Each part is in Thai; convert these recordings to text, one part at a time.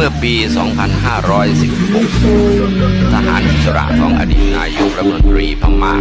เมื่อปี 2516 ทหารอิสระของอดีตนายกรัฐมนตรีพม่า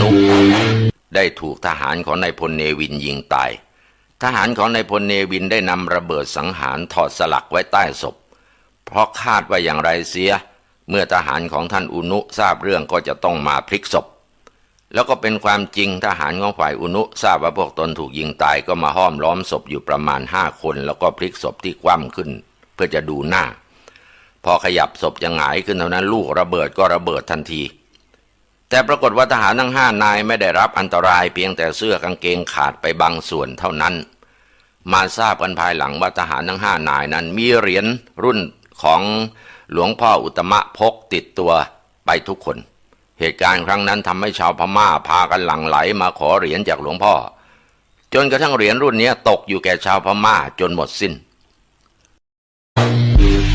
นุกได้ถูกทหารของนายพลเนวินยิงตาย ทหารของนายพลเนวินได้นำระเบิดสังหารถอดสลักไว้ใต้ศพ เพราะคาดว่าอย่างไรเสีย เมื่อทหารของท่านอุนุทราบเรื่องก็จะต้องมาพลิกศพ แล้วก็เป็นความจริงทหารของฝ่ายอุนุทราบว่าพวกตนถูกยิงตายก็มาห้อมล้อมศพอยู่ประมาณห้าคน แล้วก็พลิกศพที่คว่ำขึ้น เพื่อจะดูหน้า พอขยับศพจะหงายขึ้นเท่านั้นลูกระเบิดก็ระเบิดทันที แต่ปรากฏว่าทหารทั้งห้านายไม่ได้รับอันตรายเพียงแต่เสื้อกางเกงขาดไปบางส่วนเท่านั้น มาทราบกันภายหลังว่าทหารทั้งห้านายนั้นมีเหรียญรุ่นของหลวงพ่ออุตมะพกติดตัวไปทุกคน เหตุการณ์ครั้งนั้นทำให้ชาวพม่าพากันหลั่งไหลมาขอเหรียญจากหลวงพ่อ จนกระทั่งเหรียญรุ่นนี้ตกอยู่แก่ชาวพม่าจนหมดสิ้น